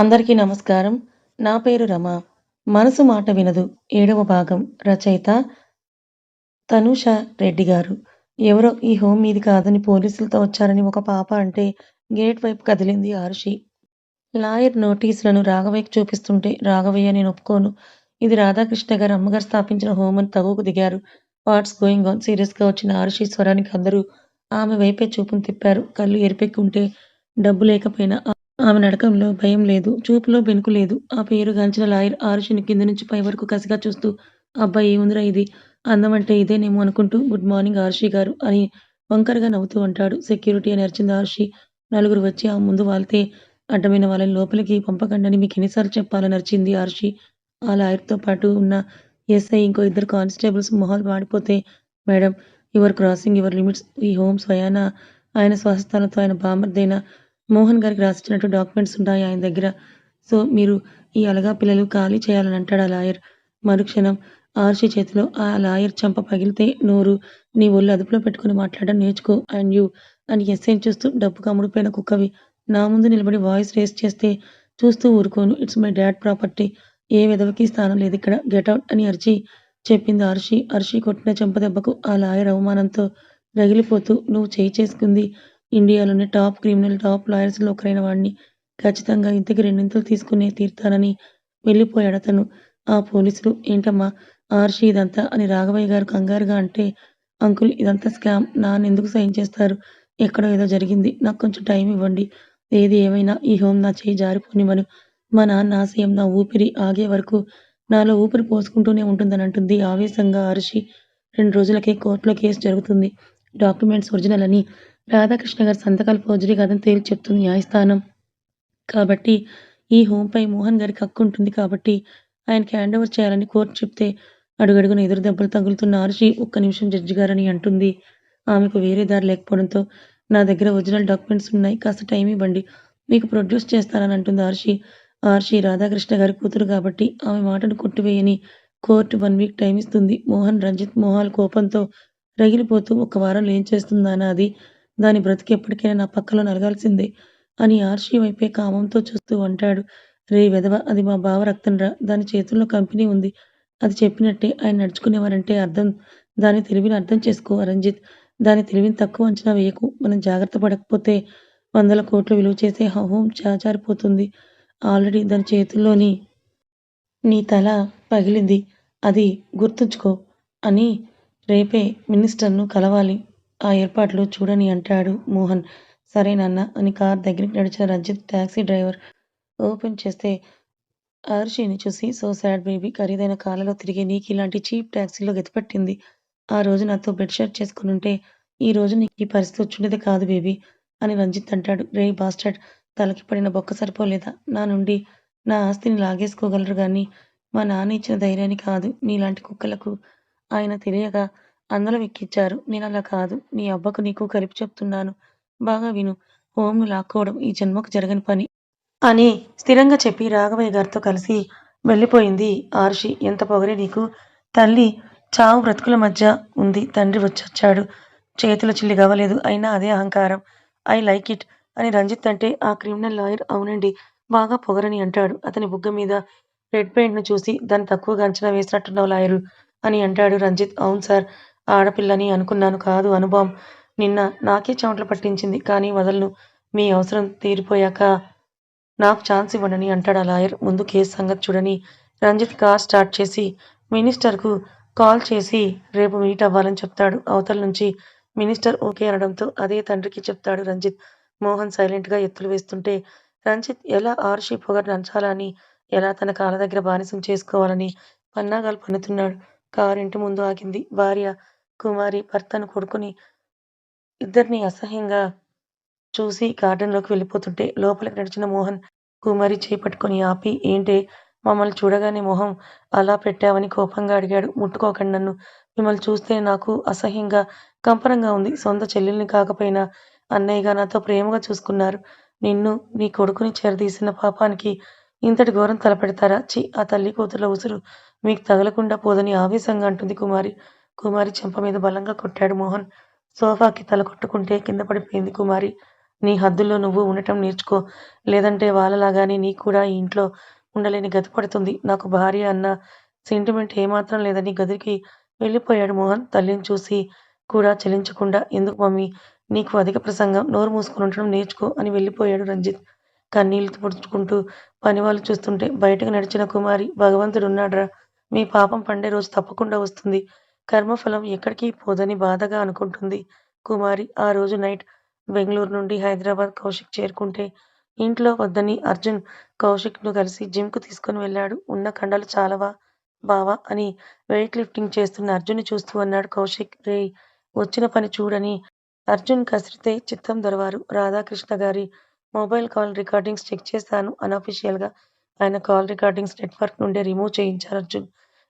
అందరికీ నమస్కారం. నా పేరు రమ. మనసు మాట వినదు. ఏడవ భాగం రచయిత తనుష రెడ్డి గారు. ఎవరో ఈ హోమ్ మీది కాదని పోలీసులతో వచ్చారని ఒక పాప అంటే గేట్ వైపు కదిలింది ఆరుషి. లాయర్ నోటీసులను రాఘవయ్యకు చూపిస్తుంటే రాఘవయ్య నేను ఒప్పుకోను. ఇది రాధాకృష్ణ గారు అమ్మగారు స్థాపించిన హోమ్ అని తగుకు దిగారు. వాట్స్ గోయింగ్ ఆన్ సీరియస్గా వచ్చిన ఆరుషి స్వరానికి అందరూ ఆమె వైపే చూపును తిప్పారు. కళ్ళు ఎరిపెక్కుంటే డబ్బు లేకపోయినా ఆమె నడకంలో భయం లేదు చూపులో బెనుకు లేదు. ఆ పేరు పేరుగాంచిన లాయర్ ఆరుషిని కింద నుంచి పై వరకు కసిగా చూస్తూ అబ్బా ఏముందిరా ఇది? అందం అంటే ఇదేనేమో అనుకుంటూ గుడ్ మార్నింగ్ ఆర్షి గారు అని వంకరగా నవ్వుతూ అంటాడు సెక్యూరిటీ అని అరిచింది ఆర్షి. నలుగురు వచ్చి ఆ ముందు వాళ్తే అడ్డమైన వాళ్ళని లోపలికి పంపకండని మీకు ఎన్నిసార్లు చెప్పాలని అరిచింది ఆర్షి. ఆ లాయర్తో పాటు ఉన్న ఎస్ఐ ఇంకో ఇద్దరు కానిస్టేబుల్స్ మొహాలు వాడిపోతే madam your crossing your limits ఈ హోమ్ స్వయాన? ఆయన స్వహస్తాలతో ఆయన బామర్దైన? మోహన్ గారికి రాసిచ్చినట్టు డాక్యుమెంట్స్ ఉంటాయి ఆయన దగ్గర. సో మీరు ఈ అలగా పిల్లలు ఖాళీ చేయాలని అంటాడు ఆ లాయర్. మరుక్షణం ఆర్షి చేతిలో ఆ లాయర్ చంప పగిలితే నోరు నీ ఒళ్ళు అదుపులో పెట్టుకుని మాట్లాడడం నేర్చుకో అండ్ యూ అని ఎస్ఐని చూస్తూ డబ్బు కమ్ముడిపోయిన కుక్కవి. నా ముందు నిలబడి వాయిస్ రేస్ చేస్తే చూస్తూ ఊరుకోను ఇట్స్ మై డాడ్ ప్రాపర్టీ. ఏ విధవకి స్థానం లేదు ఇక్కడ. గెట్అవుట్ అని అరిచి చెప్పింది అర్షి అర్షి కొట్టిన చెంప దెబ్బకు ఆ లాయర్ అవమానంతో రగిలిపోతూ నువ్వు చేయి చేసుకుంది ఇండియాలోని టాప్ క్రిమినల్ టాప్ లాయర్స్లో ఒకరైన వాడిని ఖచ్చితంగా ఇంతకి రెండింతలు తీసుకునే తీర్తానని వెళ్ళిపోయాడు అతను. ఆ పోలీసులు ఏంటమ్మా ఆర్షి ఇదంతా? అని రాఘవయ్య గారు కంగారుగా అంటే అంకుల్ ఇదంతా స్కామ్. నాన్న ఎందుకు సైన్ చేస్తారు? ఎక్కడో ఏదో జరిగింది. నాకు కొంచెం టైం ఇవ్వండి. ఏది ఏమైనా ఈ హోమ్ నా చేయి జారిపోనివ్వను. మా నాన్న ఆశయం నా ఊపిరి ఆగే వరకు నాలో ఊపిరి పోసుకుంటూనే ఉంటుందని అంటుంది ఆవేశంగా అరిచి రెండు రోజులకే కోర్టులో కేసు జరుగుతుంది. డాక్యుమెంట్స్ ఒరిజినల్ అని రాధాకృష్ణ గారి సంతకాలు ఫోర్జరీ కాదని తేల్చి చెప్తుంది న్యాయస్థానం. కాబట్టి ఈ హోంపై మోహన్ గారికి హక్కు ఉంటుంది కాబట్టి ఆయనకి హ్యాండ్ ఓవర్ చేయాలని కోర్టు చెప్తే అడుగడుగున ఎదురు దెబ్బలు తగులుతున్న ఆర్షి ఒక్క నిమిషం జడ్జి గారని అంటుంది. ఆమెకు వేరే దారి లేకపోవడంతో నా దగ్గర ఒరిజినల్ డాక్యుమెంట్స్ ఉన్నాయి కాస్త టైం ఇవ్వండి మీకు ప్రొడ్యూస్ చేస్తానని అంటుంది ఆర్షి. ఆర్షి రాధాకృష్ణ గారి కూతురు కాబట్టి ఆమె మాటను కొట్టివేయని కోర్టు వన్ వీక్ టైం ఇస్తుంది. మోహన్ రంజిత్ మోహన్ కోపంతో రగిలిపోతూ ఒక వారంలో ఏం చేస్తుందా అది దాని బ్రతికి ఎప్పటికైనా నా పక్కలో నలగాల్సిందే అని ఆర్షి వైపే కామంతో చూస్తూ అంటాడు. రే వెధవ అది మా బావ రక్తంరా దాని చేతుల్లో కంపెనీ ఉంది. అది చెప్పినట్టే ఆయన నడుచుకునేవారంటే అర్థం. దాని తెలివిని అర్థం చేసుకో రంజిత్ దాని తెలివిని తక్కువ అంచనా వేయకు. మనం జాగ్రత్త పడకపోతే వందల కోట్లు విలువ చేసే హోం చాచారిపోతుంది. ఆల్రెడీ దాని చేతుల్లోని నీ తల పగిలింది. అది గుర్తుంచుకో అని రేపే మినిస్టర్ను కలవాలి. ఆ ఏర్పాట్లు చూడని అంటాడు మోహన్. సరే నాన్న అని కార్ దగ్గరికి నడిచిన రంజిత్ టాక్సీ డ్రైవర్ ఓపెన్ చేస్తే ఆరుషిని చూసి సో సాడ్ బేబీ ఖరీదైన కార్లలో తిరిగే నీకు ఇలాంటి చీప్ టాక్సీలో గతిపట్టింది. ఆ రోజు నాతో బెడ్ షర్ట్ ఉంటే ఈ రోజు నీకు ఈ పరిస్థితి వచ్చుండేది కాదు బేబీ అని రంజిత్ అంటాడు. రేయ్ బాస్టర్డ్ తలకి పడిన బొక్క సరిపోలేదా? నా నుండి నా ఆస్తిని లాగేసుకోగలరు కానీ మా నాన్న ఇచ్చిన ధైర్యాన్ని కాదు మీలాంటి కుక్కలకు ఆయన తెలియక అందలం ఎక్కిచ్చారు. నేనలా కాదు. నీ అబ్బకు నీకు కలిపి చెప్తున్నాను. బాగా విను. హోంను లాక్కోవడం ఈ జన్మకు జరగని పని. అని స్థిరంగా చెప్పి రాఘవయ్య గారితో కలిసి వెళ్ళిపోయింది ఆర్షి. ఎంత పొగరే నీకు? తల్లి చావు బ్రతుకుల మధ్య ఉంది. తండ్రి వచ్చొచ్చాడు. చేతుల చిల్లి కావలేదు అయినా అదే అహంకారం. ఐ లైక్ ఇట్ అని రంజిత్ అంటే ఆ క్రిమినల్ లాయర్ అవునండి. బాగా పొగరని అంటాడు. అతని బుగ్గ మీద రెడ్ పెయింట్ను చూసి దాన్ని తక్కువగా అంచనా వేసినట్టున్నావు లాయరు అని అంటాడు రంజిత్. అవును సార్. ఆడపిల్లని అనుకున్నాను కాదు అనుభవం నిన్న నాకే చెమటలు పట్టించింది. కానీ వదలను. మీ అవసరం తీరిపోయాక నాకు ఛాన్స్ ఇవ్వండని అంటాడు ఆ లాయర్. ముందు కేసు సంగతి చూడని రంజిత్ కార్ స్టార్ట్ చేసి మినిస్టర్కు కాల్ చేసి రేపు మీట్ అవ్వాలని చెప్తాడు. అవతల నుంచి మినిస్టర్ ఓకే అనడంతో అదే తండ్రికి చెప్తాడు రంజిత్. మోహన్ సైలెంట్గా ఎత్తులు వేస్తుంటే రంజిత్ ఎలా ఆర్షి పొగర్ నంచాలని ఎలా తన కాళ్ళ దగ్గర బానిసం చేసుకోవాలని పన్నాగాలు పన్నుతున్నాడు. కారు ఇంటి ముందు ఆగింది. భార్య కుమారి భర్తను కొడుకుని ఇద్దరిని అసహ్యంగా చూసి గార్డెన్లోకి వెళ్ళిపోతుంటే లోపలికి నడిచిన మోహన్ కుమారి చేపట్టుకొని ఆపి ఏంటే? మమ్మల్ని చూడగానే మొహం అలా పెట్టావని కోపంగా అడిగాడు. ముట్టుకోకండి నన్ను. మిమ్మల్ని చూస్తే నాకు అసహ్యంగా కంపనంగా ఉంది. సొంత చెల్లెల్ని కాకపోయినా అన్నయ్యగా నాతో ప్రేమగా చూసుకున్నారు. నిన్ను నీ కొడుకుని చేరదీసిన పాపానికి ఇంతటి ఘోరం తలపెడతారా? చి ఆ తల్లి కూతుర్ల ఉసురు మీకు తగలకుండా పోదని ఆవేశంగా అంటుంది కుమారి. కుమారి చెంప మీద బలంగా కొట్టాడు మోహన్. సోఫాకి తల కొట్టుకుంటే కింద పడిపోయింది కుమారి. నీ హద్దుల్లో నువ్వు ఉండటం నేర్చుకో. లేదంటే వాళ్ళలాగానే నీ కూడా ఈ ఇంట్లో ఉండలేని గతి పడుతుంది. నాకు భార్య అన్న సెంటిమెంట్ ఏమాత్రం లేదని గదికి వెళ్ళిపోయాడు మోహన్. తల్లిని చూసి కూడా చెలించకుండా ఎందుకు మమ్మీ నీకు అధిక ప్రసంగం నోరు మూసుకొని ఉండటం నేర్చుకో అని వెళ్ళిపోయాడు రంజిత్. కన్నీళ్ళు తుడుచుకుంటూ పనివాళ్ళు చూస్తుంటే బయటకు నడిచిన కుమారి భగవంతుడున్నాడ్రా! మీ పాపం పండే రోజు తప్పకుండా వస్తుంది. కర్మఫలం ఎక్కడికి పోదని బాధగా అనుకుంటుంది కుమారి. ఆ రోజు నైట్ బెంగళూరు నుండి హైదరాబాద్ కౌశిక్ చేరుకుంటే ఇంట్లో వద్దని అర్జున్ కౌశిక్ను కలిసి జిమ్కు తీసుకుని వెళ్ళాడు. ఉన్న కండలు చాలవా బావా అని వెయిట్ లిఫ్టింగ్ చేస్తున్న అర్జున్ని చూస్తూ అన్నాడు కౌశిక్. రే వచ్చిన పని చూడని అర్జున్ కసిరితే చిత్తం దొరవారు రాధాకృష్ణ గారి మొబైల్ కాల్ రికార్డింగ్స్ చెక్ చేశాను అనఫిషియల్గా ఆయన కాల్ రికార్డింగ్స్ నెట్వర్క్ నుండి రిమూవ్ చేయించారు Arjun.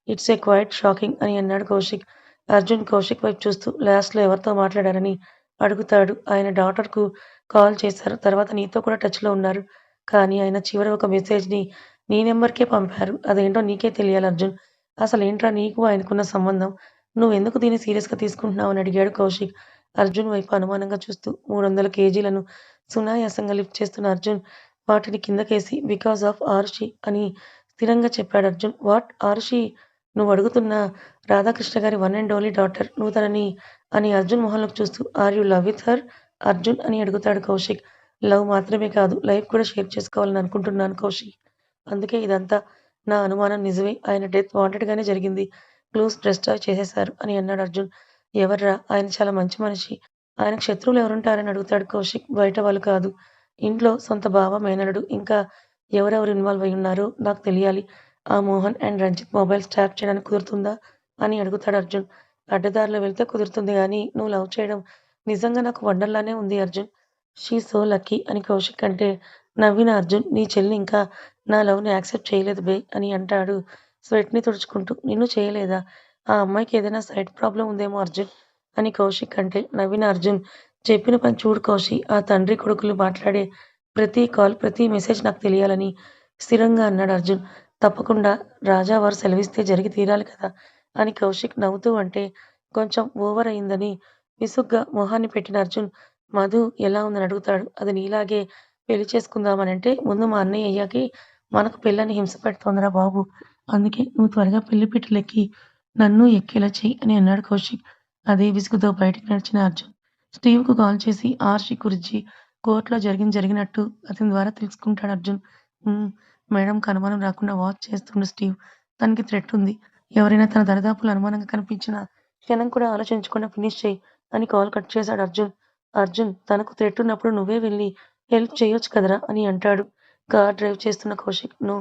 It's a quite shocking అని అన్నాడు కౌశిక్. అర్జున్ కౌశిక్ వైపు చూస్తూ లాస్ట్లో ఎవరితో మాట్లాడారని అడుగుతాడు. ఆయన డాక్టర్కు కాల్ చేశారు. తర్వాత నీతో కూడా టచ్లో ఉన్నారు. కానీ ఆయన చివరి ఒక మెసేజ్ని నీ నెంబర్కే పంపారు. అదేంటో నీకే తెలియాలి అర్జున్. అసలేంట్రా నీకు ఆయనకున్న సంబంధం? నువ్వు ఎందుకు దీన్ని సీరియస్గా తీసుకుంటున్నావు అని అడిగాడు కౌశిక్ అర్జున్ వైపు అనుమానంగా చూస్తూ. మూడు వందల కేజీలను సునాయాసంగా లిఫ్ట్ చేస్తున్న అర్జున్ వాటిని కిందకేసి బికాస్ ఆఫ్ ఆర్షి అని స్థిరంగా చెప్పాడు అర్జున్. వాట్ ఆర్షి నువ్వు అడుగుతున్న రాధాకృష్ణ గారి వన్ అండ్ ఓన్లీ డాటర్. నువ్వు తనని అని అర్జున్ మొహంలోకి చూస్తూ are you love with her Arjun అని అడుగుతాడు కౌశిక్. లవ్ మాత్రమే కాదు లైఫ్ కూడా షేర్ చేసుకోవాలని అనుకుంటున్నాను కౌశిక్. అందుకే ఇదంతా. నా అనుమానం నిజమే. ఆయన డెత్ వాంటెడ్గానే జరిగింది. క్లూస్ డిస్ట్రాయ్ చేసేశారు అని అన్నాడు అర్జున్. ఎవర్రా? ఆయన చాలా మంచి మనిషి. ఆయన శత్రువులు ఎవరుంటారని అడుగుతాడు కౌశిక్. బయట వాళ్ళు కాదు. ఇంట్లో సొంత బావ, మేనల్లుడు ఇంకా ఎవరెవరు ఇన్వాల్వ్ అయి ఉన్నారో నాకు తెలియాలి. ఆ Mohan and Ranjit mobiles tap చేయడానికి కుదురుతుందా? అని అడుగుతాడు అర్జున్. అడ్డదారిలో వెళ్తే కుదురుతుంది కానీ నువ్వు లవ్ చేయడం నిజంగా నాకు వండర్లానే ఉంది అర్జున్. షీ సో లక్కీ అని కౌశిక్ అంటే నవ్విన అర్జున్ నీ చెల్లి ఇంకా నా లవ్ని యాక్సెప్ట్ చేయలేదు బే అని అంటాడు స్వెట్ని తుడుచుకుంటూ. నిన్ను చేయలేదా? ఆ అమ్మాయికి ఏదైనా సైట్ ప్రాబ్లం ఉందేమో అర్జున్ అని కౌశిక్ అంటే నవ్విన అర్జున్ చెప్పిన పని చూడు కౌశి ఆ తండ్రి కొడుకులు మాట్లాడే ప్రతి కాల్ ప్రతి మెసేజ్ నాకు తెలియాలని స్థిరంగా అన్నాడు అర్జున్. తప్పకుండా రాజా వారు సెలవిస్తే జరిగి తీరాలి కదా అని కౌశిక్ నవ్వుతూ అంటే కొంచెం ఓవర్ అయిందని విసుగ్గా మొహాన్ని పెట్టిన అర్జున్ మధు ఎలా ఉందని అడుగుతాడు. అది నీలాగే పెళ్ళి చేసుకుందామనంటే ముందు మా అన్నయ్య అయ్యాకి మనకు పెళ్ళని హింస పెడుతోందిరా బాబు. అందుకే నువ్వు త్వరగా పెళ్ళి పీటలెక్కి నన్ను ఎక్కేలా చెయ్యి అని అన్నాడు కౌశిక్. అదే విసుగుతో బయటకు నడిచిన అర్జున్ స్టీవ్కు కాల్ చేసి ఆర్షి గురించి కోర్టులో జరిగిన జరిగినట్టు అతని ద్వారా తెలుసుకుంటాడు అర్జున్. మేడం కనుమానం అనుమానం రాకుండా వాచ్ చేస్తుండు స్టీవ్. తనకి థ్రెట్ ఉంది. ఎవరైనా తన దరిదాపులు అనుమానంగా కనిపించినా క్షణం కూడా ఆలోచించకుండా ఫినిష్ చేయి అని కాల్ కట్ చేశాడు అర్జున్. అర్జున్ తనకు థ్రెట్ ఉన్నప్పుడు నువ్వే వెళ్ళి హెల్ప్ చేయొచ్చు కదరా అని అంటాడు కార్ డ్రైవ్ చేస్తున్న కౌశిక్. నో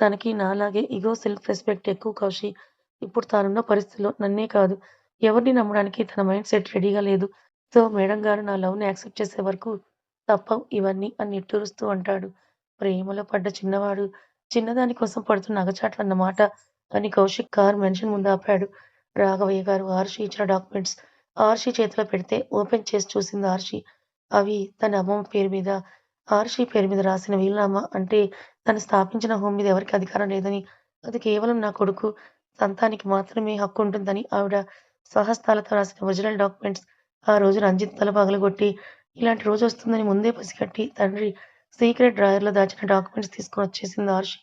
తనకి నాలాగే ఇగో సెల్ఫ్ రెస్పెక్ట్ ఎక్కువ కౌశిక్ ఇప్పుడు తానున్న పరిస్థితిలో నన్నే కాదు ఎవరిని నమ్మడానికి తన మైండ్ సెట్ రెడీగా లేదు. సో మేడం గారు నా లవ్ని యాక్సెప్ట్ చేసే వరకు తప్పవు ఇవన్నీ అని నిట్టూరుస్తూ అంటాడు. ప్రేమలో పడ్డ చిన్నవాడు చిన్నదాని కోసం పడుతున్న అగచాట్లన్నమాట అని కౌశిక్ కారు మెన్షన్ ముందు ఆపాడు. రాఘవయ్య గారు ఆర్షి ఇచ్చిన డాక్యుమెంట్స్ ఆర్షి చేతిలో పెడితే ఓపెన్ చేసి చూసింది ఆర్షి అవి తన అమ్మమ్మ పేరు మీద ఆర్షి పేరు మీద రాసిన వీలునామా. అంటే తను స్థాపించిన హోం మీద ఎవరికి అధికారం లేదని అది కేవలం నా కొడుకు సంతానికి మాత్రమే హక్కు ఉంటుందని ఆవిడ సహస్తాలతో రాసిన ఒరిజినల్ డాక్యుమెంట్స్. ఆ రోజు రంజిత్ తల పగలగొట్టి ఇలాంటి రోజు వస్తుందని ముందే పసిగట్టి తండ్రి సీక్రెట్ డ్రాయర్లో దాచిన డాక్యుమెంట్స్ తీసుకొని వచ్చేసింది ఆర్షి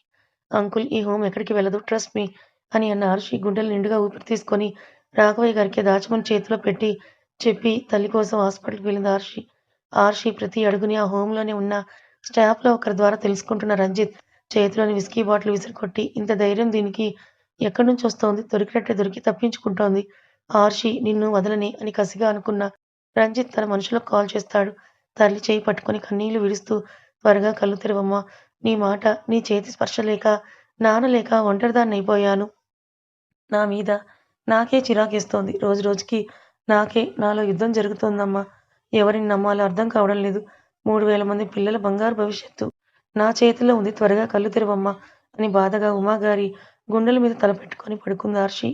అంకుల్ ఈ హోమ్ ఎక్కడికి వెళ్ళదు ట్రస్ట్ మీ అని అన్న ఆర్షి గుండెలు నిండుగా ఊపిరి తీసుకొని రాఘవయ్య గారికి దాచమని చేతిలో పెట్టి చెప్పి తల్లి కోసం హాస్పిటల్కి వెళ్ళింది ఆర్షి ఆర్షి ప్రతి అడుగుని ఆ హోంలోనే ఉన్న స్టాఫ్లో ఒకరి ద్వారా తెలుసుకుంటున్న రంజిత్ చేతిలోని విస్కీ బాటిల్ విసిరికొట్టి ఇంత ధైర్యం దీనికి ఎక్కడి నుంచి వస్తోంది దొరికినట్టే దొరికి తప్పించుకుంటోంది. ఆర్షి నిన్ను వదలని అని కసిగా అనుకున్న రంజిత్ తన మనుషులకు కాల్ చేస్తాడు. తల్లి చేయి పట్టుకొని కన్నీళ్ళు విడుస్తూ త్వరగా కళ్ళు తెరవమ్మా. నీ మాట నీ చేతి స్పర్శ లేక నాన్న లేక ఒంటరిదాన్నయిపోయాను. నా మీద నాకే చిరాకేస్తోంది. రోజు రోజుకి నాకే నాలో యుద్ధం జరుగుతోందమ్మా. ఎవరిని నమ్మాలో అర్థం కావడం లేదు. మూడు వేల మంది పిల్లల బంగారు భవిష్యత్తు నా చేతిలో ఉంది త్వరగా కళ్ళు తెరవమ్మా అని బాధగా ఉమాగారి గుండెల మీద తలపెట్టుకొని పడుకుంది ఆర్షి.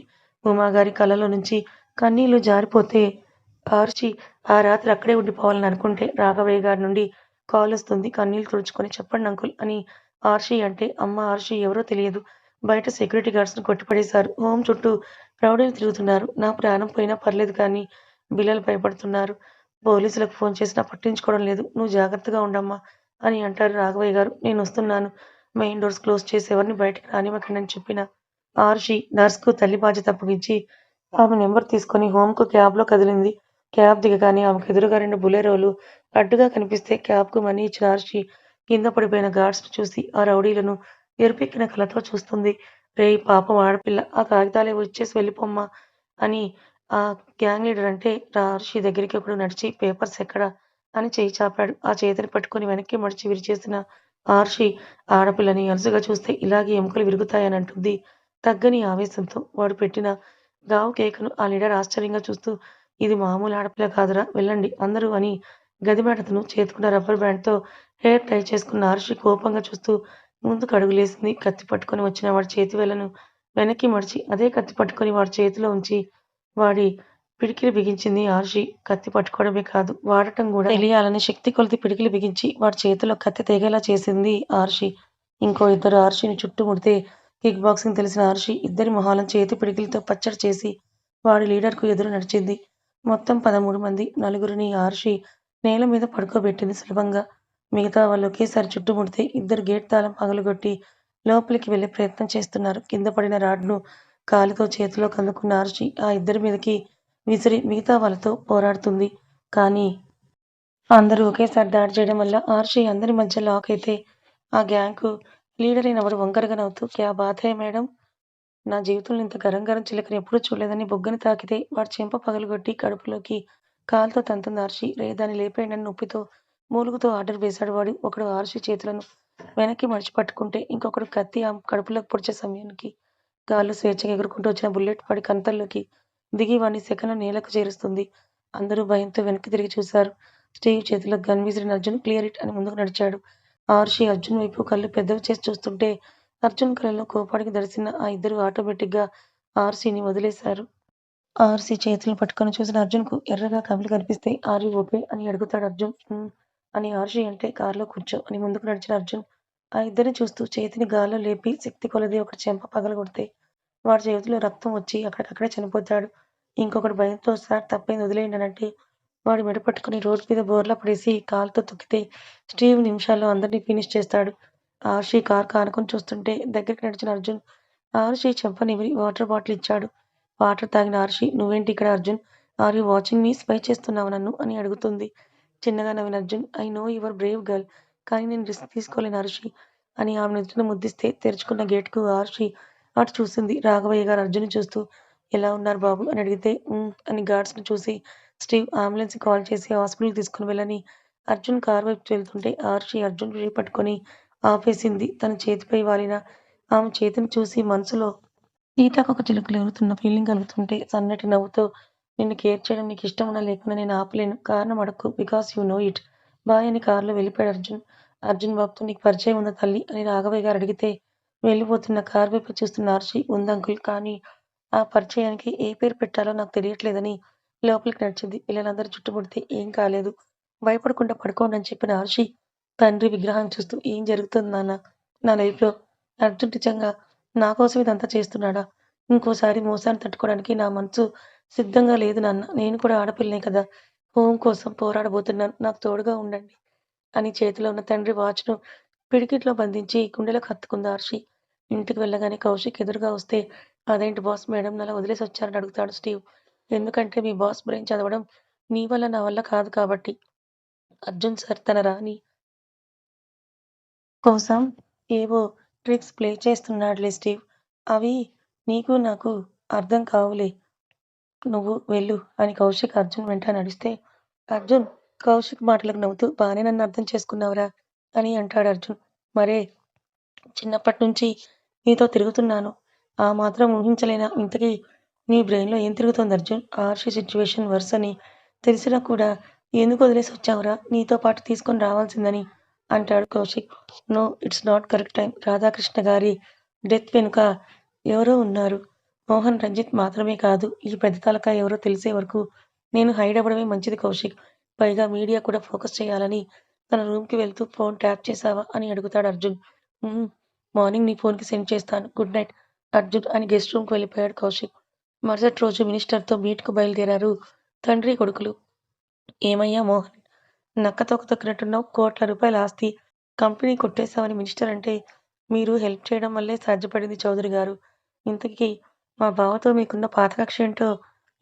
ఉమాగారి కళ్ళలో నుంచి కన్నీళ్ళు జారిపోతే ఆర్షి ఆ రాత్రి అక్కడే ఉండిపోవాలని అనుకుంటే రాఘవయ్య గారి నుండి కాల్ వస్తుంది. కన్నీళ్ళు తుడుచుకొని చెప్పండి అంకుల్ అని ఆర్షి అంటే అమ్మ ఆర్షి ఎవరో తెలియదు. బయట సెక్యూరిటీ గార్డ్స్ను కొట్టిపడేశారు. హోం చుట్టూ రౌడీలు తిరుగుతున్నారు. నా ప్రాణం పోయినా పర్లేదు కానీ బిల్లలు భయపడుతున్నారు. పోలీసులకు ఫోన్ చేసినా పట్టించుకోవడం లేదు నువ్వు జాగ్రత్తగా ఉండమ్మా అని అంటారు రాఘవయ్య గారు నేను వస్తున్నాను మెయిన్ డోర్స్ క్లోజ్ చేసి ఎవరిని బయటకు రానివ్వకండి అని చెప్పిన ఆర్షి నర్స్కు తల్లి బాధ్యత అప్పగించి ఆమె నెంబర్ తీసుకొని హోమ్కు క్యాబ్లో కదిలింది క్యాబ్ దిగగానే ఆమెకు ఎదురుగా రెండు బులెరోలు అడ్డుగా కనిపిస్తే క్యాబ్కు మనీ ఇచ్చిన ఆర్షి కింద పడిపోయిన గార్డ్స్ను చూసి ఆ రౌడీలను ఎరుపెక్కిన కళ్ళతో చూస్తుంది. రేయ్ పాపం ఆడపిల్ల ఆ కాగితాలే వచ్చేసి వెళ్ళిపోమ్మా అని ఆ గ్యాంగ్ లీడర్ అంటే ఆర్షి దగ్గరికి ఒకడు నడిచి పేపర్స్ ఎక్కడ అని చేయి చాపాడు. ఆ చేతిని పట్టుకుని వెనక్కి మడిచి విరిచేసిన ఆర్షి ఆడపిల్లని అరుసుగా చూస్తే ఇలాగే ఎముకలు విరుగుతాయని అంటుంది. తగ్గని ఆవేశంతో వాడు పెట్టిన గావు కేకను ఆ లీడర్ ఆశ్చర్యంగా చూస్తూ ఇది మామూలు ఆడపిల్ల కాదురా వెళ్ళండి. అందరూ అని గదిమేడతను చేతుకున్న రబ్బర్ బ్యాండ్తో హెయిర్ టై చేసుకున్న ఆర్షి కోపంగా చూస్తూ ముందుకు అడుగులేసింది. కత్తి పట్టుకొని వచ్చిన వాడి చేతి వేళ్ళను వెనక్కి మడిచి అదే కత్తి పట్టుకొని వాడి చేతిలో ఉంచి వాడి పిడికిలి బిగించింది ఆర్షి కత్తి పట్టుకోవడమే కాదు వాడటం కూడా తెలియాలని శక్తి కొలిది పిడికిలి బిగించి వాడి చేతిలో కత్తి తెగేలా చేసింది ఆర్షి ఇంకో ఇద్దరు ఆర్షిని చుట్టుముడితే కిక్ బాక్సింగ్ తెలిసిన ఆర్షి ఇద్దరి మొహాలను చేతి పిడికిలతో పచ్చడి చేసి వాడి లీడర్కు ఎదురు నడిచింది. మొత్తం పదమూడు మంది నలుగురిని ఆర్షి నేల మీద పడుకోబెట్టింది సులభంగా. మిగతా వాళ్ళు ఒకేసారి చుట్టుముడితే ఇద్దరు గేట్ తాళం పగలగొట్టి లోపలికి వెళ్ళే ప్రయత్నం చేస్తున్నారు. కింద పడిన రాడ్ను కాలితో చేతిలో కందుకున్న ఆర్షి ఆ ఇద్దరి మీదకి విసిరి మిగతా వాళ్ళతో పోరాడుతుంది. కానీ అందరూ ఒకేసారి దాడి చేయడం వల్ల ఆర్షి అందరి మధ్య లాక్ అయితే ఆ గ్యాంగ్కు లీడర్ అయిన వంకరగా నవ్వుతూ క్యా బాత్ మేడం? నా జీవితంలో ఇంత గరం గరం చిలకని ఎప్పుడూ చూడలేదని బొగ్గని తాకితే వాడు చెంప పగలగొట్టి కడుపులోకి కాలుతో తంతం దార్చి రే దాన్ని లేపేయండి నొప్పితో మూలుగుతో ఆర్డర్ వేశాడు వాడు. ఒకడు ఆర్షి చేతులను వెనక్కి మడిచి పట్టుకుంటే ఇంకొకడు కత్తి ఆ కడుపులోకి పొడిచే సమయానికి గాల్లో స్వేచ్ఛగా ఎగురుకుంటూ వచ్చిన బుల్లెట్ వాడి కంతల్లోకి దిగి వాడిని సెకను నేలకు చేరుస్తుంది. అందరూ భయంతో వెనక్కి తిరిగి చూశారు. స్టీవ్ చేతిలో గన్ విసిరిన అర్జున్ క్లియర్ ఇట్ అని ముందుకు నడిచాడు. ఆర్షి అర్జున్ వైపు కళ్ళు పెద్దవి చేసి చూస్తుంటే అర్జున్ కళ్ళలో కోపానికి దడిసిన ఆ ఇద్దరు ఆటోమేటిక్గా ఆర్సీని వదిలేశారు. ఆర్సీ చేతులు పట్టుకొని చూసిన అర్జున్కు ఎర్రగా కమిలి కనిపిస్తే ఆర్ యూ ఓకే అని అడుగుతాడు అర్జున్. అని ఆర్షి అంటే కారులో కూర్చో అని ముందుకు నడిచిన అర్జున్. ఆ ఇద్దరిని చూస్తూ చేతిని గాల్లో లేపి శక్తి కొలది ఒకటి చెంప పగలగొడితే వాడి చేతిలో రక్తం వచ్చి అక్కడికక్కడే చనిపోతాడు. ఇంకొకటి భయంతో సార్ తప్పైంది వదిలేయండి అని అంటే వాడు మెడ రోడ్డు మీద బోర్లా పడేసి కాలుతో తొక్కితే స్టీవ్ నిమిషాల్లో అందరినీ ఫినిష్ చేస్తాడు. ఆర్షి కార్ కానుకొని చూస్తుంటే దగ్గరికి నడిచిన అర్జున్ ఆర్షి చెంప వాటర్ బాటిల్ ఇచ్చాడు. వాటర్ తాగిన ఆర్షి నువ్వేంటి ఇక్కడ Arjun? Are you watching me? Spy చేస్తున్నావు నన్ను? అని అడుగుతుంది. చిన్నగా నవ్విన Arjun I know your brave girl కానీ నేను రిస్క్ తీసుకోలేను ఆర్షి అని ఆమె నుదుటిన ముద్దిస్తే తెరుచుకున్న గేట్కు ఆర్షి అటు చూసింది. రాఘవయ్య గారు అర్జున్ చూస్తూ ఎలా ఉన్నారు బాబు? అని అడిగితే అని గార్డ్స్ను చూసి స్టీవ్ అంబులెన్స్ కాల్ చేసి హాస్పిటల్కి తీసుకుని వెళ్ళని. అర్జున్ కార్ వైపు వెళ్తుంటే ఆర్షి అర్జున్ పట్టుకొని ఆపేసింది. తన చేతిపై వాలిన ఆమె చేతిని చూసి మనసులో సీతాకొక చిలుకలు ఎగురుతున్న ఫీలింగ్ కలుగుతుంటే సన్నటి నవ్వుతో నిన్ను కేర్ చేయడం నీకు ఇష్టం ఉన్నా నేను ఆపలేను. కారణం అడక్కు. Because you know it boy అని కారులో వెళ్ళిపోయాడు అర్జున్. అర్జున్ బాబుతో నీకు పరిచయం ఉందా తల్లి? అని రాఘవయ్య గారు అడిగితే వెళ్ళిపోతున్న కార్ వైపు చూస్తున్న ఆర్షి ఉంది అంకుల్ కానీ ఆ పరిచయానికి ఏ పేరు పెట్టాలో నాకు తెలియట్లేదని లోపలికి నడిచింది. పిల్లలందరూ చుట్టుముడితే ఏం కాలేదు. భయపడకుండా పడుకోండి అని చెప్పిన ఆర్షి తండ్రి విగ్రహం చూస్తూ ఏం జరుగుతుంది నాన్న? నా లైఫ్లో అర్జున్ నిజంగా నా కోసం ఇదంతా చేస్తున్నాడా? ఇంకోసారి మోసాన్ని తట్టుకోవడానికి నా మనసు సిద్ధంగా లేదు నాన్న. నేను కూడా ఆడపిల్లనే కదా. హోమ్ కోసం పోరాడబోతున్నాను. నాకు తోడుగా ఉండండి అని చేతిలో ఉన్న తండ్రి వాచ్ను పిడికిట్లో బంధించి గుండెలకు హత్తుకుంది ఆర్షి ఇంటికి వెళ్ళగానే కౌశిక్ ఎదురుగా వస్తే అదేంటి బాస్? మేడం అలా వదిలేసి వచ్చారని అడుగుతాడు స్టీవ్. ఎందుకంటే మీ బాస్ బ్రెయిన్ చదవడం నీ వల్ల నా వల్ల కాదు కాబట్టి. అర్జున్ సార్ తన రాని కోసం ఏవో ట్రిక్స్ ప్లే చేస్తున్నాడులే స్టీవ్. అవి నీకు నాకు అర్థం కావులే. నువ్వు వెళ్ళు అని కౌశిక్ అర్జున్ వెంట నడిస్తే అర్జున్ కౌశిక్ మాటలకు నవ్వుతూ బాగానే నన్ను అర్థం చేసుకున్నావురా అని అంటాడు అర్జున్. మరే చిన్నప్పటి నుంచి నీతో తిరుగుతున్నాను. ఆ మాత్రం ఊహించలేనా? ఇంతకీ నీ బ్రెయిన్లో ఏం తిరుగుతోంది అర్జున్? ఆర్షి సిచ్యువేషన్ వర్స్ అని తెలిసినా కూడా ఎందుకు వదిలేసి వచ్చావురా నీతో పాటు తీసుకొని రావాల్సిందని అంటాడు Kaushik. No it's not correct time. Radhakrishna గారి డెత్ వెనుక ఎవరో ఉన్నారు. మోహన్ రంజిత్ మాత్రమే కాదు ఈ పెద్ద తలక ఎవరో తెలిసే వరకు నేను హైడ్ అవ్వడమే మంచిది కౌశిక్. పైగా మీడియా కూడా ఫోకస్ చేయాలని తన రూమ్కి వెళ్తూ ఫోన్ ట్యాప్ చేశావా అని అడుగుతాడు అర్జున్. మార్నింగ్ నీ ఫోన్కి సెండ్ చేస్తాను. Good night. అర్జున్ అని గెస్ట్ రూమ్కి వెళ్ళిపోయాడు కౌశిక్. మరుసటి రోజు మినిస్టర్తో మీట్కు బయలుదేరారు తండ్రి కొడుకులు. ఏమయ్యా మోహన్? నక్కతోక తొక్కినట్టున్నావు కోట్ల రూపాయల ఆస్తి కంపెనీ కొట్టేశామని మినిస్టర్ అంటే మీరు హెల్ప్ చేయడం వల్లే సాధ్యపడింది చౌదరి గారు. ఇంతకీ మా బావతో మీకున్న పాత కక్ష ఏంటో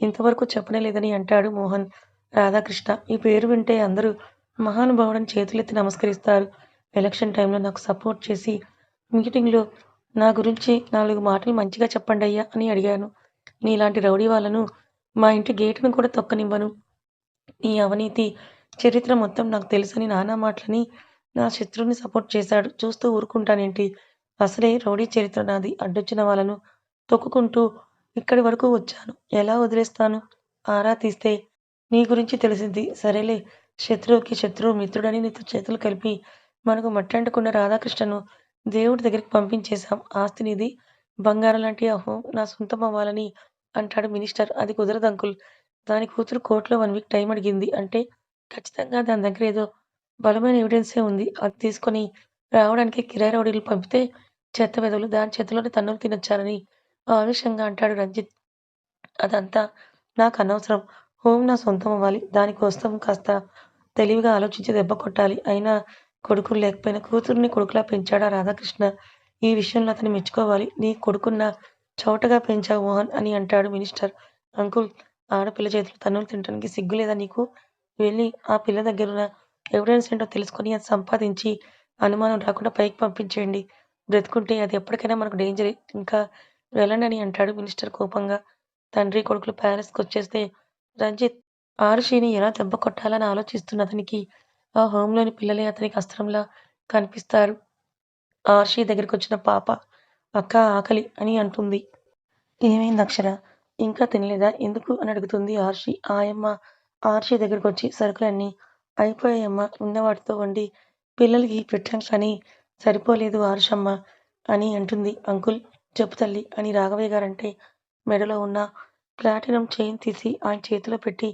ఇంతవరకు చెప్పనే లేదని అంటాడు మోహన్ రాధాకృష్ణ. ఈ పేరు వింటే అందరూ మహానుభావుడని చేతులెత్తి నమస్కరిస్తారు. ఎలక్షన్ టైంలో నాకు సపోర్ట్ చేసి మీటింగ్లో నా గురించి నాలుగు మాటలు మంచిగా చెప్పండి అయ్యా అని అడిగాను. నీలాంటి రౌడీ వాళ్ళను మా ఇంటి గేటును కూడా తొక్కనివ్వను. నీ అవినీతి చరిత్ర మొత్తం నాకు తెలుసని నానా మాటలని నా శత్రువుని సపోర్ట్ చేశాడు. చూస్తూ ఊరుకుంటానేంటి? అసలే రౌడీ చరిత్ర నాది. అడ్డొచ్చిన వాళ్ళను తొక్కుకుంటూ ఇక్కడి వరకు వచ్చాను. ఎలా వదిలేస్తాను? ఆరా తీస్తే నీ గురించి తెలిసింది. సరేలే. శత్రువుకి శత్రువు మిత్రుడని నీతో చేతులు కలిపి మనకు మట్టంటకున్న రాధాకృష్ణను దేవుడి దగ్గరికి పంపించేశాం. ఆస్తినిది బంగారం లాంటి అహో నా సొంతం అవ్వాలని అంటాడు మినిస్టర్. అది కుదరదు అంకుల్. దాని కూతురు కోర్టులో వన్ వీక్ టైం అడిగింది. అంటే ఖచ్చితంగా దాని దగ్గర ఏదో బలమైన ఎవిడెన్సే ఉంది. అది తీసుకొని రావడానికి కిరాయి రౌడీలు పంపితే చెత్త వెదవులు దాని చేతిలోనే తన్నులు తినొచ్చారని ఆవేశంగా అంటాడు రంజిత్. అదంతా నాకు అనవసరం. హోమ్ నా సొంతం అవ్వాలి. దానికోసం కాస్త తెలివిగా ఆలోచించి దెబ్బ కొట్టాలి. అయినా కొడుకులు లేకపోయినా కూతుర్ని కొడుకులా పెంచాడా రాధాకృష్ణ? ఈ విషయంలో అతని మెచ్చుకోవాలి. నీ కొడుకున్న చౌటగా పెంచావు మోహన్ అని అంటాడు మినిస్టర్. అంకుల్ ఆడపిల్ల చేతులు తన్నులు తినడానికి సిగ్గు లేదా నీకు? వెళ్ళి ఆ పిల్ల దగ్గరున్న ఎవిడెన్స్ ఏంటో తెలుసుకొని అది సంపాదించి అనుమానం రాకుండా పైకి పంపించేయండి. బ్రతుకుంటే అది ఎప్పటికైనా మనకు డేంజరే ఇంకా వెళ్ళండి అని అంటాడు మినిస్టర్ కోపంగా. తండ్రి కొడుకులు ప్యాలెస్కి వచ్చేస్తే రంజిత్ ఆరుషిని ఎలా దెబ్బ కొట్టాలని ఆలోచిస్తున్న అతనికి ఆ హోంలోని పిల్లలే అతనికి అస్త్రంలా కనిపిస్తారు. ఆర్షి దగ్గరికి వచ్చిన పాప అక్క ఆకలి అని అంటుంది. ఏమైంది అక్షర? ఇంకా తినలేదా? ఎందుకు? అని అడుగుతుంది ఆర్షి. ఆయమ్మ ఆర్చి దగ్గరికి వచ్చి సరుకులన్నీ అయిపోయాయమ్మ. ఉన్న వాటితో వండి పిల్లలకి పెట్టాం కానీ సరిపోలేదు ఆరుషమ్మ అని అంటుంది అంకుల్. చెప్పు తల్లి అని రాఘవయ్య గారంటే మెడలో ఉన్న ప్లాటినం చైన్ తీసి ఆయన చేతిలో పెట్టి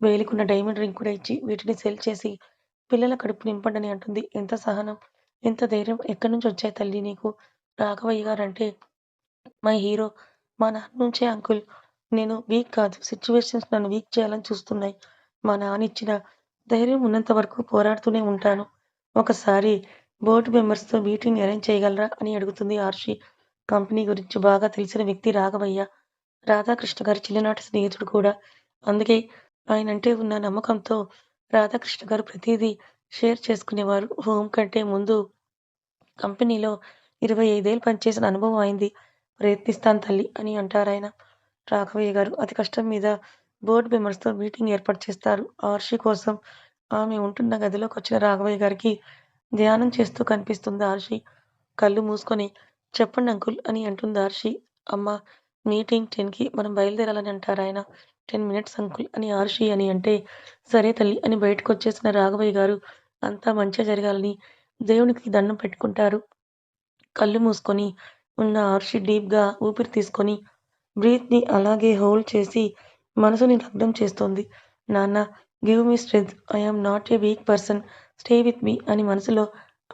వేలుకున్న డైమండ్ రింగ్ కూడా ఇచ్చి వీటిని సెల్ చేసి పిల్లల కడుపు నింపండని అంటుంది. ఎంత సహనం ఎంత ధైర్యం ఎక్కడి నుంచి వచ్చాయి తల్లి నీకు? రాఘవయ్య గారంటే మై హీరో మా నాన్న నుంచే అంకుల్. నేను వీక్ కాదు. సిచ్యువేషన్స్ నన్ను వీక్ చేయాలని చూస్తున్నాయి. మా నాన్న ఇచ్చిన ధైర్యం ఉన్నంత వరకు పోరాడుతూనే ఉంటాను. ఒకసారి బోర్డు మెంబర్స్తో మీటింగ్ అరేంజ్ చేయగలరా అని అడుగుతుంది ఆర్షి. కంపెనీ గురించి బాగా తెలిసిన వ్యక్తి రాఘవయ్య. రాధాకృష్ణ గారి చిన్ననాటి స్నేహితుడు కూడా. అందుకే ఆయన అంటే ఉన్న నమ్మకంతో రాధాకృష్ణ గారు ప్రతిదీ షేర్ చేసుకునేవారు. హోమ్ కంటే ముందు కంపెనీలో ఇరవై ఐదేళ్ళు పనిచేసిన అనుభవం అయింది. ప్రయత్నిస్తాను తల్లి అని అంటారాయన. రాఘవయ్య గారు అతి కష్టం మీద బోర్డు మెంబర్స్తో మీటింగ్ ఏర్పాటు చేస్తారు. ఆర్షి కోసం ఆమె ఉంటున్న గదిలోకి వచ్చిన రాఘవయ్య గారికి ధ్యానం చేస్తూ కనిపిస్తుంది ఆర్షి. కళ్ళు మూసుకొని చెప్పండి అంకుల్ అని అంటుంది ఆర్షి. అమ్మ మీటింగ్ టెన్కి మనం బయలుదేరాలని అంటారు ఆయన. టెన్ మినిట్స్ అంకుల్ అని ఆర్షి అని అంటే సరే తల్లి అని బయటకు వచ్చేసిన రాఘవయ్య గారు అంతా మంచిగా జరగాలని దేవునికి దండం పెట్టుకుంటారు కళ్ళు మూసుకొని ఉన్న ఆర్షి డీప్గా ఊపిరి తీసుకొని బ్రీత్ని అలాగే హోల్డ్ చేసి మనసుని లగ్నం చేస్తోంది. నాన్న give me strength. I'm not a weak person. Stay with me అని మనసులో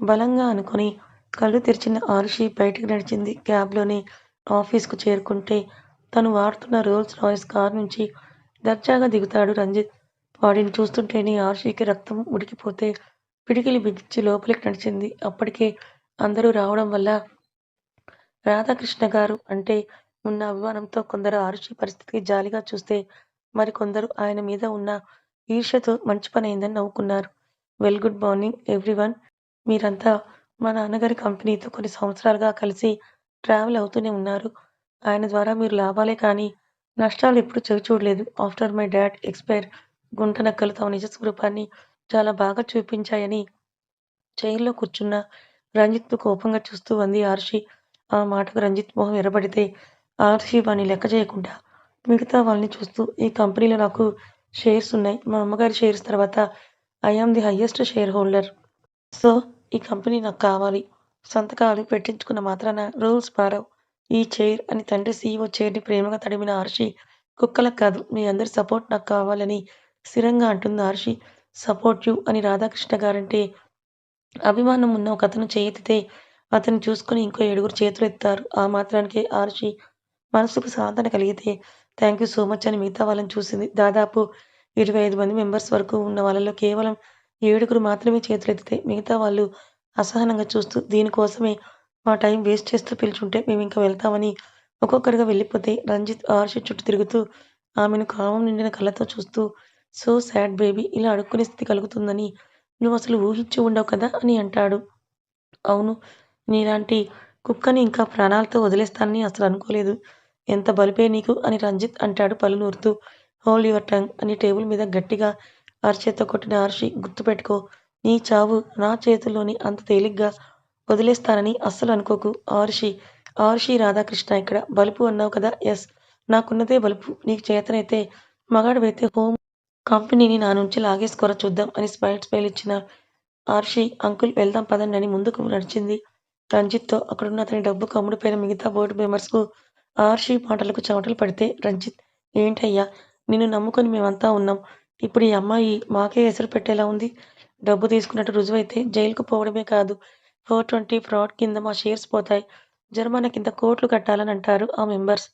బలంగా అనుకొని కళ్ళు తెరిచిన ఆరుషి బయటికి నడిచింది. క్యాబ్లోనే ఆఫీస్కు చేరుకుంటే తను వాడుతున్న రోల్స్ రాయ్స్ కార్ నుంచి దర్జాగా దిగుతాడు రంజిత్. వాడిని చూస్తుంటేనే ఆరుషికి రక్తం ఉడికిపోతే పిడికిలి బిగించి లోపలికి నడిచింది. అప్పటికే అందరూ రావడం వల్ల రాధాకృష్ణ గారు అంటే ఉన్న అభిమానంతో కొందరు ఆరుషి పరిస్థితికి జాలిగా చూస్తే మరికొందరు ఆయన మీద ఉన్న ఈర్ష్యతో మంచి పని అయిందని నవ్వుకున్నారు. Well good morning everyone. మీరంతా మా నాన్నగారి కంపెనీతో కొన్ని సంవత్సరాలుగా కలిసి ట్రావెల్ అవుతూనే ఉన్నారు. ఆయన ద్వారా మీరు లాభాలే కానీ నష్టాలు ఎప్పుడు చవి చూడలేదు. ఆఫ్టర్ మై డాడ్ ఎక్స్పైర్ గుంట నక్కలు తమ నిజ స్వరూపాన్ని చాలా బాగా చూపించాయని చైర్లో కూర్చున్న రంజిత్ కోపంగా చూస్తూ అంది ఆర్షి ఆ మాటకు రంజిత్ మొహం ఎర్రబడితే ఆర్సీ వాణ్ణి లెక్క చేయకుండా మిగతా వాళ్ళని చూస్తూ ఈ కంపెనీలో నాకు షేర్స్ ఉన్నాయి. మా అమ్మగారి షేర్స్ తర్వాత I am the highest share holder so ఈ కంపెనీ నాకు కావాలి. సంతకాలు పెట్టించుకున్న మాత్రాన రూల్స్ మారవు ఈ చైర్ అని తండ్రి సీఈఓ చైర్ని ప్రేమగా తడిమిన ఆర్షి కుక్కలకు కాదు మీ అందరి సపోర్ట్ నాకు కావాలని స్థిరంగా అంటుంది ఆర్షి. సపోర్ట్ యూ అని రాధాకృష్ణ గారంటే అభిమానం ఉన్న ఒక అతను చేయెత్తితే అతను చూసుకుని ఇంకో ఏడుగురు చేతులు ఎత్తారు. ఆ మాత్రానికే ఆర్షి మనసుకు సాధన కలిగితే థ్యాంక్ యూ సో మచ్ అని మిగతా వాళ్ళని చూసింది. దాదాపు ఇరవై ఐదు మంది మెంబర్స్ వరకు ఉన్న వాళ్ళలో కేవలం ఏడుగురు మాత్రమే చేతులెత్తితే మిగతా వాళ్ళు అసహనంగా చూస్తూ దీనికోసమే మా టైం వేస్ట్ చేస్తూ పిలుచుంటే మేము ఇంకా వెళ్తామని ఒక్కొక్కరిగా వెళ్ళిపోతే రంజిత్ ఆర్షి చుట్టూ తిరుగుతూ ఆమెను కామం నిండిన కళ్ళతో చూస్తూ సో సాడ్ బేబీ ఇలా అడుక్కునే స్థితి కలుగుతుందని నువ్వు అసలు ఊహించి ఉండవు కదా అని అంటాడు. అవును నీలాంటి కుక్కని ఇంకా ప్రాణాలతో వదిలేస్తానని అసలు అనుకోలేదు. ఎంత బలిపే నీకు? అని రంజిత్ అంటాడు పళ్ళు నూరుతూ. హోల్డ్ యువర్ టంగ్ అని టేబుల్ మీద గట్టిగా అరిచేత్తో కొట్టిన ఆర్షి గుర్తుపెట్టుకో నీ చావు నా చేతుల్లోని అంత తేలిగ్గా వదిలేస్తానని అస్సలు అనుకోకు. ఆర్షి ఆర్షి రాధాకృష్ణ ఇక్కడ బలుపు అన్నావు కదా ఎస్. నాకున్నదే బలుపు. నీకు చేతనైతే మగాడు వెళ్తే హోమ్ కంపెనీని నా నుంచి లాగేసుకోరా చూద్దాం అని స్పైట్ స్పైల్ ఇచ్చిన ఆర్షి అంకుల్ వెళ్దాం పదండి అని ముందుకు నడిచింది. రంజిత్తో అక్కడున్న అతని డబ్బు కమ్ముడిపోయిన మిగతా బోర్డు మెంబర్స్కు ఆర్షి మాటలకు చెమటలు పడితే రంజిత్ ఏంటయ్యా నిన్ను నమ్ముకొని మేమంతా ఉన్నాం. ఇప్పుడు ఈ అమ్మాయి మాకే ఎసరు పెట్టేలా ఉంది. డబ్బు తీసుకున్నట్టు రుజువైతే జైలుకు పోవడమే కాదు. ఫోర్ ట్వంటీ ఫ్రాడ్ కింద మా షేర్స్ పోతాయి. జరిమానా కింద కోట్లు కట్టాలని అంటారు ఆ మెంబర్స్.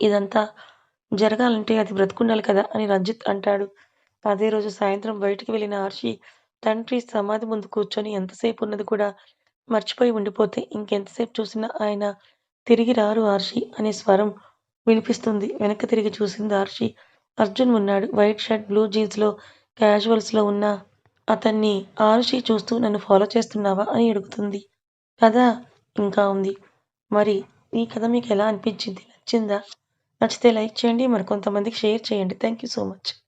ఇదంతా జరగాలంటే అది బ్రతుకుండాలి కదా అని రంజిత్ అంటాడు. అదే రోజు సాయంత్రం బయటికి వెళ్ళిన ఆర్షి తండ్రి సమాధి ముందు కూర్చొని ఎంతసేపు ఉన్నది కూడా మర్చిపోయి ఉండిపోతే ఇంకెంతసేపు చూసినా ఆయన తిరిగి రారు ఆర్షి అనే స్వరం వినిపిస్తుంది. వెనక్కి తిరిగి చూసింది ఆర్షి అర్జున్ ఉన్నాడు. వైట్ షర్ట్ బ్లూ జీన్స్లో క్యాజువల్స్లో ఉన్న అతన్ని ఆర్షి చూస్తూ నన్ను ఫాలో చేస్తున్నావా అని అడుగుతుంది. కథ ఇంకా ఉంది. మరి ఈ కథ మీకు ఎలా అనిపించింది? నచ్చిందా? నచ్చితే లైక్ చేయండి. మరి కొంతమందికి షేర్ చేయండి. Thank you so much.